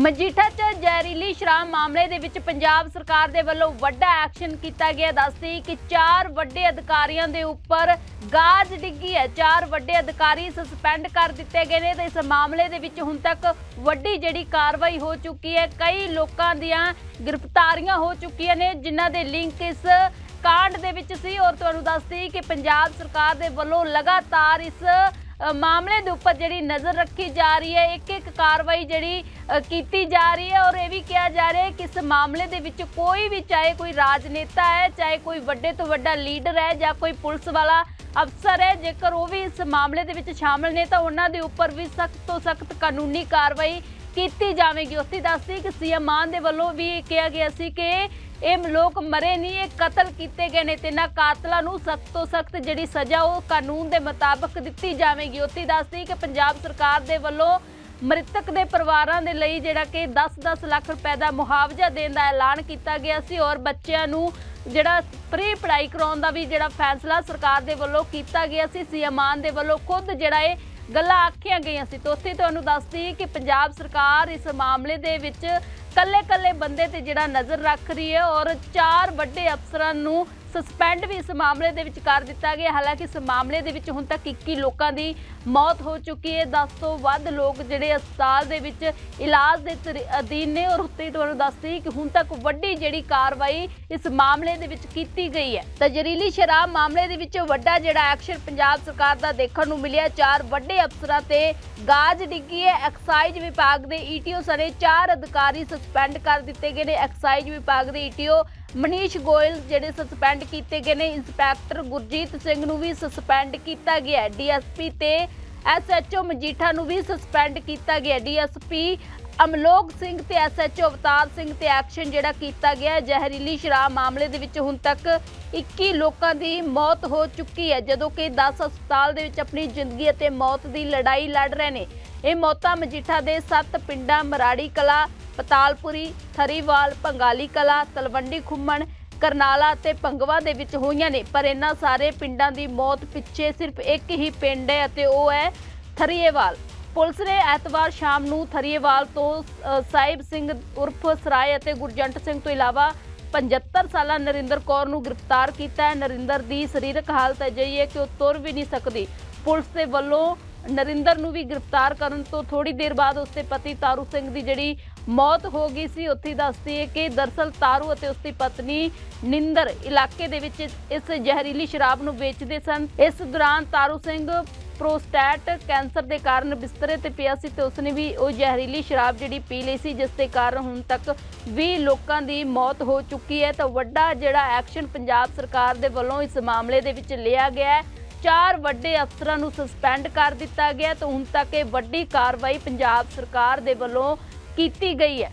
ਮਜੀਠਾ 'ਚ ਜ਼ਹਿਰੀਲੀ ਸ਼ਰਾਬ ਮਾਮਲੇ ਦੇ ਵਿੱਚ ਪੰਜਾਬ ਸਰਕਾਰ ਦੇ ਵੱਲੋਂ ਵੱਡਾ ਐਕਸ਼ਨ ਕੀਤਾ ਗਿਆ। ਦੱਸਦੀ ਕਿ ਚਾਰ ਵੱਡੇ ਅਧਿਕਾਰੀਆਂ ਦੇ ਉੱਪਰ ਗਾਜ ਡਿੱਗੀ ਹੈ। ਚਾਰ ਵੱਡੇ ਅਧਿਕਾਰੀ ਸਸਪੈਂਡ ਕਰ ਦਿੱਤੇ ਗਏ ਨੇ ਤੇ ਇਸ ਮਾਮਲੇ ਦੇ ਵਿੱਚ ਹੁਣ ਤੱਕ ਵੱਡੀ ਜਿਹੜੀ ਕਾਰਵਾਈ ਹੋ ਚੁੱਕੀ ਹੈ। ਕਈ ਲੋਕਾਂ ਦੀਆਂ ਗ੍ਰਿਫਤਾਰੀਆਂ ਹੋ ਚੁੱਕੀਆਂ ਨੇ, ਜਿਨ੍ਹਾਂ ਦੇ ਲਿੰਕ ਇਸ ਕਾਂਡ ਦੇ ਵਿੱਚ ਸੀ। ਔਰ ਤੁਹਾਨੂੰ ਦੱਸਦੀ ਕਿ ਪੰਜਾਬ ਸਰਕਾਰ ਦੇ ਵੱਲੋਂ ਲਗਾਤਾਰ ਇਸ ਮਾਮਲੇ ਦੇ ਉੱਪਰ ਜਿਹੜੀ ਨਜ਼ਰ ਰੱਖੀ ਜਾ ਰਹੀ ਹੈ, ਇੱਕ ਇੱਕ ਕਾਰਵਾਈ ਜਿਹੜੀ ਕੀਤੀ ਜਾ ਰਹੀ ਹੈ ਔਰ ਇਹ ਵੀ ਕਿਹਾ ਜਾ ਰਿਹਾ ਹੈ ਕਿ ਇਸ ਮਾਮਲੇ ਦੇ ਵਿੱਚ ਕੋਈ ਵੀ, ਚਾਹੇ ਕੋਈ ਰਾਜਨੇਤਾ ਹੈ, ਚਾਹੇ ਕੋਈ ਵੱਡੇ ਤੋਂ ਵੱਡਾ ਲੀਡਰ ਹੈ ਜਾਂ ਕੋਈ ਪੁਲਿਸ ਵਾਲਾ ਅਫਸਰ ਹੈ, ਜੇਕਰ ਉਹ ਵੀ ਇਸ ਮਾਮਲੇ ਦੇ ਵਿੱਚ ਸ਼ਾਮਲ ਨੇ ਤਾਂ ਉਹਨਾਂ ਦੇ ਉੱਪਰ ਵੀ ਸਖਤ ਤੋਂ ਸਖਤ ਕਾਨੂੰਨੀ ਕਾਰਵਾਈ ਕੀਤੀ ਜਾਵੇਗੀ। ਉਸਦੀ ਦੱਸਦੀ ਕਿ ਸੀਐਮ ਮਾਨ ਦੇ ਵੱਲੋਂ ਵੀ ਇਹ ਕਿਹਾ ਗਿਆ ਸੀ ਕਿ ਇਹ ਲੋਕ ਮਰੇ ਨਹੀਂ, ਇਹ ਕਤਲ ਕੀਤੇ ਗਏ ਨੇ ਤੇ ਇਹਨਾਂ ਕਾਤਲਾਂ ਨੂੰ ਸਖਤ ਤੋਂ ਸਖਤ ਜਿਹੜੀ ਸਜ਼ਾ ਉਹ ਕਾਨੂੰਨ ਦੇ ਮੁਤਾਬਕ ਦਿੱਤੀ ਜਾਵੇਗੀ। ਉੱਥੇ ਦੱਸਦੀ ਕਿ ਪੰਜਾਬ ਸਰਕਾਰ ਦੇ ਵੱਲੋਂ ਮ੍ਰਿਤਕ ਦੇ ਪਰਿਵਾਰਾਂ ਦੇ ਲਈ ਜਿਹੜਾ ਕਿ 10-10 ਲੱਖ ਰੁਪਏ ਦਾ ਮੁਆਵਜ਼ਾ ਦੇਣ ਦਾ ਐਲਾਨ ਕੀਤਾ ਗਿਆ ਸੀ ਔਰ ਬੱਚਿਆਂ ਨੂੰ ਜਿਹੜਾ ਫ੍ਰੀ ਪੜ੍ਹਾਈ ਕਰਾਉਣ ਦਾ ਵੀ ਜਿਹੜਾ ਫੈਸਲਾ ਸਰਕਾਰ ਦੇ ਵੱਲੋਂ ਕੀਤਾ ਗਿਆ ਸੀ। ਸੀਐਮ ਮਾਨ ਦੇ ਵੱਲੋਂ ਖੁਦ ਜਿਹੜਾ ਇਹ ਗੱਲਾਂ ਆਖੀਆਂ ਗਈਆਂ ਸੀ। ਤੇ ਉੱਥੇ ਤੁਹਾਨੂੰ ਦੱਸਦੀ ਕਿ ਪੰਜਾਬ ਸਰਕਾਰ ਇਸ ਮਾਮਲੇ ਦੇ ਵਿੱਚ ਕੱਲੇ-ਕੱਲੇ ਬੰਦੇ ਤੇ ਜਿਹੜਾ ਨਜ਼ਰ ਰੱਖ ਰਹੀ ਹੈ ਔਰ ਚਾਰ ਵੱਡੇ ਅਫਸਰਾਂ ਨੂੰ ਸਸਪੈਂਡ ਵੀ ਇਸ ਮਾਮਲੇ ਦੇ ਵਿੱਚ ਕਰ ਦਿੱਤਾ ਗਿਆ। ਹਾਲਾਂਕਿ ਇਸ ਮਾਮਲੇ ਦੇ ਵਿੱਚ ਹੁਣ ਤੱਕ 21 ਲੋਕਾਂ ਦੀ ਮੌਤ ਹੋ ਚੁੱਕੀ ਹੈ। 10 ਤੋਂ ਵੱਧ ਲੋਕ ਜਿਹੜੇ ਹਸਪਤਾਲ ਦੇ ਵਿੱਚ ਇਲਾਜ ਦੇ ਅਧੀਨ ਨੇ ਔਰ ਉੱਤੇ ਤੁਹਾਨੂੰ ਦੱਸਦੀ ਕਿ ਹੁਣ ਤੱਕ ਵੱਡੀ ਜਿਹੜੀ ਕਾਰਵਾਈ ਇਸ ਮਾਮਲੇ ਦੇ ਵਿੱਚ ਕੀਤੀ ਗਈ ਹੈ। ਤਾਂ ਜ਼ਹਿਰੀਲੀ ਸ਼ਰਾਬ ਮਾਮਲੇ ਦੇ ਵਿੱਚ ਵੱਡਾ ਜਿਹੜਾ ਐਕਸ਼ਨ ਪੰਜਾਬ ਸਰਕਾਰ ਦਾ ਦੇਖਣ ਨੂੰ ਮਿਲਿਆ। ਚਾਰ ਵੱਡੇ ਅਫਸਰਾਂ ਤੇ ਗਾਜ ਡਿੱਗੀ ਹੈ। ਐਕਸਾਈਜ਼ ਵਿਭਾਗ ਦੇ ਈਟੀਓ ਸਣੇ ਚਾਰ ਅਧਿਕਾਰੀ ਸਸਪੈਂਡ ਕਰ ਦਿੱਤੇ ਗਏ ਨੇ। ਐਕਸਾਈਜ਼ ਵਿਭਾਗ ਦੇ ਈਟੀਓ ਮਨੀਸ਼ ਗੋਇਲ ਜਿਹੜੇ ਸਸਪੈਂਡ ਕੀਤੇ ਗਏ ਨੇ, ਇੰਸਪੈਕਟਰ ਗੁਰਜੀਤ ਸਿੰਘ ਨੂੰ ਵੀ ਸਸਪੈਂਡ ਕੀਤਾ ਗਿਆ। ਡੀਐਸਪੀ ਤੇ ਐਸਐਚਓ ਮਜੀਠਾ ਨੂੰ ਵੀ ਸਸਪੈਂਡ ਕੀਤਾ ਗਿਆ। ਡੀਐਸਪੀ ਅਮਲੋਕ ਸਿੰਘ ਤੇ ਐਸਐਚਓ ਅਵਤਾਰ ਸਿੰਘ ਤੇ ਐਕਸ਼ਨ ਜਿਹੜਾ ਕੀਤਾ ਗਿਆ ਜ਼ਹਿਰੀਲੀ ਸ਼ਰਾਬ ਮਾਮਲੇ ਦੇ ਵਿੱਚ ਹੁਣ ਤੱਕ 21 ਲੋਕਾਂ ਦੀ ਮੌਤ ਹੋ ਚੁੱਕੀ ਹੈ। ਜਦੋਂ ਕਿ 10 ਹਸਪਤਾਲ ਦੇ ਵਿੱਚ ਆਪਣੀ ਜ਼ਿੰਦਗੀ ਅਤੇ ਮੌਤ ਦੀ ਲੜਾਈ ਲੜ ਰਹੇ ਨੇ। ਇਹ ਮੌਤਾਂ ਮਜੀਠਾ ਦੇ 7 ਪਿੰਡਾਂ ਮਰਾੜੀ ਕਲਾ ਪਤਾਲਪੁਰੀ, ਥਰੀਵਾਲ ਭੰਗਾਲੀ ਕਲਾ, ਤਲਵੰਡੀ ਖੁੰਮਣ, ਕਰਨਾਲਾ ਤੇ ਪੰਗਵਾ ਦੇ ਵਿੱਚ ਹੋਈਆਂ ਨੇ। ਪਰ ਇਹਨਾਂ ਸਾਰੇ ਪਿੰਡਾਂ ਦੀ ਮੌਤ ਪਿੱਛੇ ਸਿਰਫ ਇੱਕ ਹੀ ਪਿੰਡ ਹੈ ਅਤੇ ਉਹ ਹੈ ਥਰੀਏਵਾਲ। ਪੁਲਿਸ ਨੇ ਐਤਵਾਰ ਸ਼ਾਮ ਨੂੰ ਥਰੀਏਵਾਲ ਤੋਂ ਸਾਹਿਬ ਸਿੰਘ ਉਰਫ ਸਰਾਏ ਅਤੇ ਗੁਰਜੰਟ ਸਿੰਘ ਤੋਂ ਇਲਾਵਾ 75 ਸਾਲਾ ਨਰਿੰਦਰ ਕੌਰ ਨੂੰ ਗ੍ਰਿਫਤਾਰ ਕੀਤਾ ਹੈ। ਨਰਿੰਦਰ ਦੀ ਸਰੀਰਕ ਹਾਲਤ ਅਜਿਹੀ ਹੈ ਕਿ ਉਹ ਤੁਰ ਵੀ ਨਹੀਂ ਸਕਦੀ। ਪੁਲਿਸ ਦੇ ਵੱਲੋਂ ਨਰਿੰਦਰ ਨੂੰ ਵੀ ਗ੍ਰਿਫਤਾਰ ਕਰਨ ਤੋਂ ਥੋੜੀ ਦੇਰ ਬਾਅਦ ਉਸਦੇ ਪਤੀ ਤਾਰੂ ਸਿੰਘ ਦੀ ਜਿਹੜੀ ਮੌਤ ਹੋ ਗਈ ਸੀ। ਉੱਥੇ ਦੱਸਦੀ ਹੈ ਕਿ ਦਰਸਲ ਤਾਰੂ ਅਤੇ ਉਸਦੀ ਪਤਨੀ ਨਿੰਦਰ ਇਲਾਕੇ ਦੇ ਵਿੱਚ ਇਸ ਜ਼ਹਿਰੀਲੀ ਸ਼ਰਾਬ ਨੂੰ ਵੇਚਦੇ ਸਨ। ਇਸ ਦੌਰਾਨ ਤਾਰੂ ਸਿੰਘ ਪ੍ਰੋਸਟੇਟ ਕੈਂਸਰ ਦੇ ਕਾਰਨ ਬਿਸਤਰੇ ਤੇ ਪਿਆ ਸੀ ਤੇ ਉਸਨੇ ਵੀ ਉਹ ਜ਼ਹਿਰੀਲੀ ਸ਼ਰਾਬ ਜਿਹੜੀ ਪੀ ਲਈ ਸੀ, ਜਿਸ ਦੇ ਕਾਰਨ ਹੁਣ ਤੱਕ 20 ਲੋਕਾਂ ਦੀ ਮੌਤ ਹੋ ਚੁੱਕੀ ਹੈ। ਤਾਂ ਵੱਡਾ ਜਿਹੜਾ ਐਕਸ਼ਨ ਪੰਜਾਬ ਸਰਕਾਰ ਦੇ ਵੱਲੋਂ ਇਸ ਮਾਮਲੇ ਦੇ ਵਿੱਚ ਲਿਆ ਗਿਆ ਹੈ। ਚਾਰ ਵੱਡੇ ਅਫਸਰਾਂ ਨੂੰ ਸਸਪੈਂਡ ਕਰ ਦਿੱਤਾ ਗਿਆ। ਤਾਂ ਹੁਣ ਤੱਕ ਇਹ ਵੱਡੀ ਕਾਰਵਾਈ ਪੰਜਾਬ ਸਰਕਾਰ ਦੇ ਵੱਲੋਂ ਕੀਤੀ ਗਈ ਹੈ।